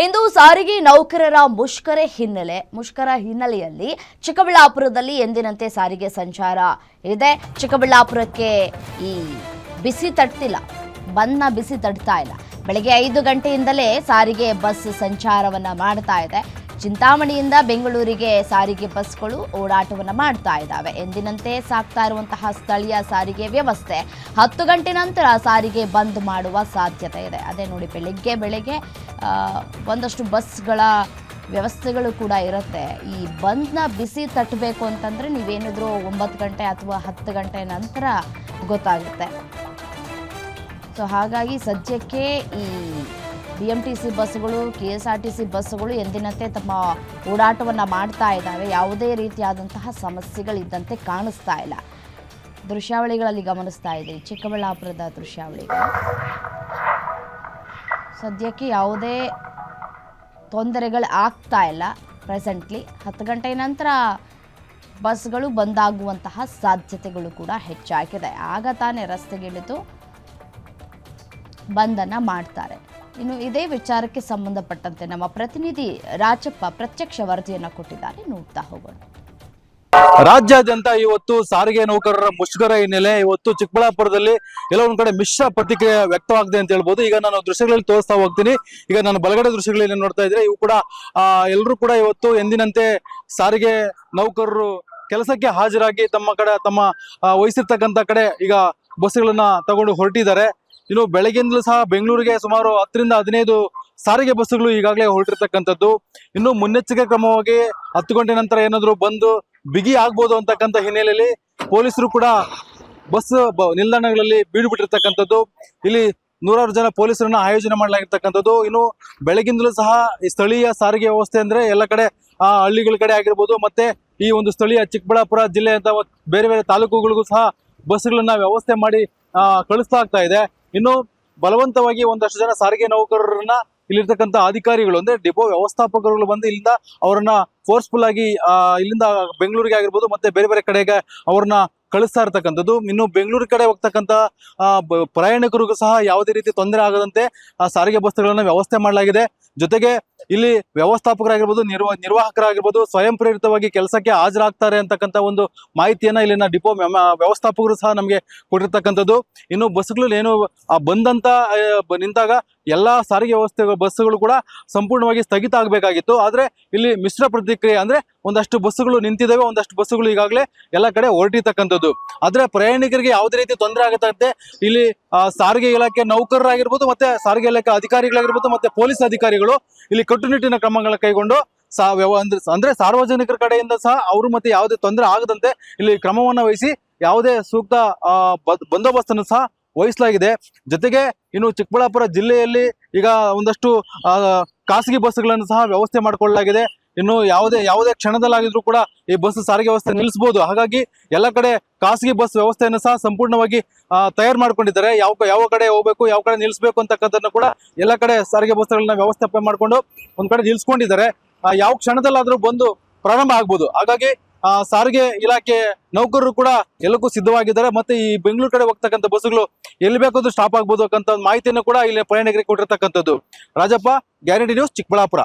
ಇಂದು ಸಾರಿಗೆ ನೌಕರರ ಮುಷ್ಕರ ಹಿನ್ನೆಲೆ, ಮುಷ್ಕರ ಹಿನ್ನೆಲೆಯಲ್ಲಿ ಚಿಕ್ಕಬಳ್ಳಾಪುರದಲ್ಲಿ ಎಂದಿನಂತೆ ಸಾರಿಗೆ ಸಂಚಾರ ಇದೆ. ಚಿಕ್ಕಬಳ್ಳಾಪುರಕ್ಕೆ ಈ ಬಿಸಿ ತಟ್ತಿಲ್ಲ ಬಂದ್ನ ಬಿಸಿ ತಟ್ತಾ ಇಲ್ಲ. ಬೆಳಗ್ಗೆ ಐದು ಗಂಟೆಯಿಂದಲೇ ಸಾರಿಗೆ ಬಸ್ ಸಂಚಾರವನ್ನ ಮಾಡ್ತಾ ಇದೆ. ಚಿಂತಾಮಣಿಯಿಂದ ಬೆಂಗಳೂರಿಗೆ ಸಾರಿಗೆ ಬಸ್ಗಳು ಓಡಾಟವನ್ನು ಮಾಡ್ತಾ ಇದ್ದಾವೆ. ಎಂದಿನಂತೆ ಸಾಗ್ತಾ ಇರುವಂತಹ ಸ್ಥಳೀಯ ಸಾರಿಗೆ ವ್ಯವಸ್ಥೆ ಹತ್ತು ಗಂಟೆ ನಂತರ ಸಾರಿಗೆ ಬಂದ್ ಮಾಡುವ ಸಾಧ್ಯತೆ ಇದೆ. ಅದೇ ನೋಡಿ, ಬೆಳಿಗ್ಗೆ ಬೆಳಗ್ಗೆ ಒಂದಷ್ಟು ಬಸ್ಗಳ ವ್ಯವಸ್ಥೆಗಳು ಕೂಡ ಇರುತ್ತೆ. ಈ ಬಂದ್ನ ಬಿಸಿ ತಟ್ಟಬೇಕು ಅಂತಂದರೆ ನೀವೇನಿದ್ರು ಒಂಬತ್ತು ಗಂಟೆ ಅಥವಾ ಹತ್ತು ಗಂಟೆ ನಂತರ ಗೊತ್ತಾಗುತ್ತೆ. ಸೊ, ಹಾಗಾಗಿ ಸದ್ಯಕ್ಕೆ ಈ ಬಿ ಬಸ್ಗಳು K S R T C ಬಸ್ಸುಗಳು ಎಂದಿನಂತೆ ತಮ್ಮ ಓಡಾಟವನ್ನು ಮಾಡ್ತಾ ಇದ್ದಾವೆ ಯಾವುದೇ ರೀತಿಯಾದಂತಹ ಸಮಸ್ಯೆಗಳಿದ್ದಂತೆ ಕಾಣಿಸ್ತಾ ಇಲ್ಲ. ದೃಶ್ಯಾವಳಿಗಳಲ್ಲಿ ಗಮನಿಸ್ತಾ ಇದೆ. ಚಿಕ್ಕಬಳ್ಳಾಪುರದ ದೃಶ್ಯಾವಳಿಗಳು ಸದ್ಯಕ್ಕೆ ಯಾವುದೇ ತೊಂದರೆಗಳು ಆಗ್ತಾ ಇಲ್ಲ. ಪ್ರೆಸೆಂಟ್ಲಿ ಹತ್ತು ಗಂಟೆ ನಂತರ ಬಸ್ಗಳು ಬಂದಾಗುವಂತಹ ಸಾಧ್ಯತೆಗಳು ಕೂಡ ಹೆಚ್ಚಾಗಿದೆ. ಆಗ ತಾನೇ ರಸ್ತೆಗಿಳಿದು ಬಂದನ್ನು ಮಾಡ್ತಾರೆ. ಇನ್ನು ಇದೇ ವಿಚಾರಕ್ಕೆ ಸಂಬಂಧಪಟ್ಟಂತೆ ನಮ್ಮ ಪ್ರತಿನಿಧಿ ರಾಜಪ್ಪ ಪ್ರತ್ಯಕ್ಷ ವರದಿಯನ್ನ ಕೊಟ್ಟಿದ್ದಾರೆ. ನೋಡ್ತಾ ಹೋಗೋಣ. ರಾಜ್ಯಾದ್ಯಂತ ಇವತ್ತು ಸಾರಿಗೆ ನೌಕರರ ಮುಷ್ಕರ ಹಿನ್ನೆಲೆ ಇವತ್ತು ಚಿಕ್ಕಬಳ್ಳಾಪುರದಲ್ಲಿ ಕೆಲವೊಂದು ಕಡೆ ಮಿಶ್ರ ಪ್ರತಿಕ್ರಿಯೆ ವ್ಯಕ್ತವಾಗಿದೆ ಅಂತ ಹೇಳ್ಬೋದು. ಈಗ ನಾನು ದೃಶ್ಯಗಳಲ್ಲಿ ತೋರಿಸ್ತಾ ಹೋಗ್ತೀನಿ. ಈಗ ನಾನು ಬಲಗಡೆ ದೃಶ್ಯಗಳಲ್ಲಿ ನೋಡ್ತಾ ಇದ್ರೆ ಇವು ಕೂಡ ಎಲ್ಲರೂ ಕೂಡ ಇವತ್ತು ಎಂದಿನಂತೆ ಸಾರಿಗೆ ನೌಕರರು ಕೆಲಸಕ್ಕೆ ಹಾಜರಾಗಿ ತಮ್ಮ ಕಡೆ, ತಮ್ಮ ವಹಿಸಿರ್ತಕ್ಕಂಥ ಕಡೆ ಈಗ ಬಸ್ಗಳನ್ನ ತಗೊಂಡು ಹೊರಟಿದ್ದಾರೆ. ಇನ್ನು ಬೆಳಗ್ಗೆಯಿಂದಲೂ ಸಹ ಬೆಂಗಳೂರಿಗೆ ಸುಮಾರು ಹತ್ತರಿಂದ ಹದಿನೈದು ಸಾರಿಗೆ ಬಸ್ಸುಗಳು ಈಗಾಗಲೇ ಹೊರಟಿರ್ತಕ್ಕಂಥದ್ದು. ಇನ್ನು ಮುನ್ನೆಚ್ಚರಿಕೆ ಕ್ರಮವಾಗಿ ಹತ್ತು ಗಂಟೆ ನಂತರ ಏನಾದರೂ ಬಂದು ಬಿಗಿ ಆಗ್ಬೋದು ಅಂತಕ್ಕಂಥ ಹಿನ್ನೆಲೆಯಲ್ಲಿ ಪೊಲೀಸರು ಕೂಡ ಬಸ್ ನಿಲ್ದಾಣಗಳಲ್ಲಿ ಬೀಡು ಬಿಟ್ಟಿರ್ತಕ್ಕಂಥದ್ದು ಇಲ್ಲಿ ನೂರಾರು ಜನ ಪೊಲೀಸರನ್ನ ಆಯೋಜನೆ ಮಾಡಲಾಗಿರ್ತಕ್ಕಂಥದ್ದು. ಇನ್ನು ಬೆಳಗಿಂದಲೂ ಸಹ ಈ ಸ್ಥಳೀಯ ಸಾರಿಗೆ ವ್ಯವಸ್ಥೆ ಅಂದ್ರೆ ಎಲ್ಲ ಕಡೆ, ಆ ಹಳ್ಳಿಗಳ ಕಡೆ ಆಗಿರ್ಬೋದು, ಮತ್ತೆ ಈ ಒಂದು ಸ್ಥಳೀಯ ಚಿಕ್ಕಬಳ್ಳಾಪುರ ಜಿಲ್ಲೆ ಅಂತ ಬೇರೆ ಬೇರೆ ತಾಲೂಕುಗಳಿಗೂ ಸಹ ಬಸ್ಗಳನ್ನ ವ್ಯವಸ್ಥೆ ಮಾಡಿ ಕಳಿಸ್ತಾ ಇದೆ. ಇನ್ನು ಬಲವಂತವಾಗಿ ಒಂದಷ್ಟು ಜನ ಸಾರಿಗೆ ನೌಕರರನ್ನ ಇಲ್ಲಿರ್ತಕ್ಕಂಥ ಅಧಿಕಾರಿಗಳು, ಅಂದ್ರೆ ಡಿಪೋ ವ್ಯವಸ್ಥಾಪಕರುಗಳು ಬಂದು ಇಲ್ಲಿಂದ ಅವರನ್ನ ಫೋರ್ಸ್ಫುಲ್ ಆಗಿ ಇಲ್ಲಿಂದ ಬೆಂಗಳೂರಿಗೆ ಆಗಿರ್ಬೋದು, ಮತ್ತೆ ಬೇರೆ ಬೇರೆ ಕಡೆಗೆ ಅವ್ರನ್ನ ಕಳಿಸ್ತಾ ಇರ್ತಕ್ಕಂಥದ್ದು. ಇನ್ನು ಬೆಂಗಳೂರು ಕಡೆ ಹೋಗ್ತಕ್ಕಂಥ ಪ್ರಯಾಣಿಕರಿಗೂ ಸಹ ಯಾವುದೇ ರೀತಿ ತೊಂದರೆ ಆಗದಂತೆ, ಆ, ಸಾರಿಗೆ ಬಸ್ಗಳನ್ನ ವ್ಯವಸ್ಥೆ ಮಾಡಲಾಗಿದೆ. ಜೊತೆಗೆ ಇಲ್ಲಿ ವ್ಯವಸ್ಥಾಪಕರಾಗಿರ್ಬೋದು, ನಿರ್ವ, ನಿರ್ವಾಹಕರಾಗಿರ್ಬೋದು ಸ್ವಯಂ ಪ್ರೇರಿತವಾಗಿ ಕೆಲಸಕ್ಕೆ ಹಾಜರಾಗ್ತಾರೆ ಅಂತಕ್ಕಂಥ ಒಂದು ಮಾಹಿತಿಯನ್ನ ಇಲ್ಲಿನ ಡಿಪೋ ವ್ಯವಸ್ಥಾಪಕರು ಸಹ ನಮಗೆ ಕೊಟ್ಟಿರ್ತಕ್ಕಂಥದ್ದು. ಇನ್ನು ಬಸ್ಗಳು ಏನು ಬಂದಂತ ನಿಂತಾಗ ಎಲ್ಲಾ ಸಾರಿಗೆ ವ್ಯವಸ್ಥೆ ಬಸ್ಸುಗಳು ಕೂಡ ಸಂಪೂರ್ಣವಾಗಿ ಸ್ಥಗಿತ ಆಗಬೇಕಾಗಿತ್ತು. ಆದರೆ ಇಲ್ಲಿ ಮಿಶ್ರ ಪ್ರತಿಕ್ರಿಯೆ ಅಂದ್ರೆ ಒಂದಷ್ಟು ಬಸ್ಸುಗಳು ನಿಂತಿದ್ದಾವೆ ಒಂದಷ್ಟು ಬಸ್ಸುಗಳು ಈಗಾಗಲೇ ಎಲ್ಲ ಕಡೆ ಹೊರಟಿರ್ತಕ್ಕಂಥದ್ದು. ಆದರೆ ಪ್ರಯಾಣಿಕರಿಗೆ ಯಾವುದೇ ರೀತಿ ತೊಂದರೆ ಆಗದಂತೆ ಇಲ್ಲಿ ಸಾರಿಗೆ ಇಲಾಖೆ ನೌಕರರಾಗಿರ್ಬೋದು ಮತ್ತೆ ಸಾರಿಗೆ ಇಲಾಖೆ ಅಧಿಕಾರಿಗಳಾಗಿರ್ಬೋದು ಮತ್ತೆ ಪೊಲೀಸ್ ಅಧಿಕಾರಿಗಳು ಇಲ್ಲಿ ಕಟ್ಟುನಿಟ್ಟಿನ ಕ್ರಮಗಳ ಕೈಗೊಂಡು ಸಾ, ವ್ಯವ, ಅಂದ್ರೆ ಸಾರ್ವಜನಿಕರ ಕಡೆಯಿಂದ ಸಹ ಅವರು ಮತ್ತೆ ಯಾವುದೇ ತೊಂದರೆ ಆಗದಂತೆ ಇಲ್ಲಿ ಕ್ರಮವನ್ನ ವಹಿಸಿ ಯಾವುದೇ ಸೂಕ್ತ ಬಂದೋಬಸ್ತನ್ನು ಸಹ ವಹಿಸಲಾಗಿದೆ. ಜೊತೆಗೆ ಇನ್ನು ಚಿಕ್ಕಬಳ್ಳಾಪುರ ಜಿಲ್ಲೆಯಲ್ಲಿ ಈಗ ಒಂದಷ್ಟು ಖಾಸಗಿ ಬಸ್ಗಳನ್ನು ಸಹ ವ್ಯವಸ್ಥೆ ಮಾಡಿಕೊಳ್ಳಲಾಗಿದೆ. ಇನ್ನು ಯಾವುದೇ ಯಾವುದೇ ಕ್ಷಣದಲ್ಲಾಗಿದ್ರು ಕೂಡ ಈ ಬಸ್ ಸಾರಿಗೆ ವ್ಯವಸ್ಥೆ ನಿಲ್ಲಿಸಬಹುದು ಹಾಗಾಗಿ ಎಲ್ಲ ಕಡೆ ಖಾಸಗಿ ಬಸ್ ವ್ಯವಸ್ಥೆಯನ್ನು ಸಹ ಸಂಪೂರ್ಣವಾಗಿ ತಯಾರು ಮಾಡ್ಕೊಂಡಿದ್ದಾರೆ. ಯಾವ ಯಾವ ಕಡೆ ಹೋಗ್ಬೇಕು, ಯಾವ ಕಡೆ ನಿಲ್ಲಿಸಬೇಕು ಅಂತಕ್ಕಂಥದ್ದನ್ನು ಕೂಡ ಎಲ್ಲ ಕಡೆ ಸಾರಿಗೆ ಬಸ್ಗಳನ್ನ ವ್ಯವಸ್ಥಾಪನೆ ಮಾಡಿಕೊಂಡು ಒಂದ್ ಕಡೆ ನಿಲ್ಸ್ಕೊಂಡಿದ್ದಾರೆ ಯಾವ ಕ್ಷಣದಲ್ಲಾದ್ರೂ ಬಂದು ಪ್ರಾರಂಭ ಆಗ್ಬೋದು. ಹಾಗಾಗಿ ಸಾರಿಗೆ ಇಲಾಖೆ ನೌಕರರು ಕೂಡ ಎಲ್ಲಕ್ಕೂ ಸಿದ್ಧವಾಗಿದ್ದಾರೆ. ಮತ್ತೆ ಈ ಬೆಂಗಳೂರು ಕಡೆ ಹೋಗ್ತಕ್ಕಂಥ ಬಸ್ಸುಗಳು ಎಲ್ಲಿ ಬೇಕಾದ್ರೂ ಸ್ಟಾಪ್ ಆಗ್ಬೋದು ಅಂತ ಮಾಹಿತಿಯನ್ನು ಕೂಡ ಇಲ್ಲಿ ಪ್ರಯಾಣಿಕರಿಗೆ ಕೊಟ್ಟಿರ್ತಕ್ಕಂಥದ್ದು. Rajappa, guarantee news Chikkaballapur.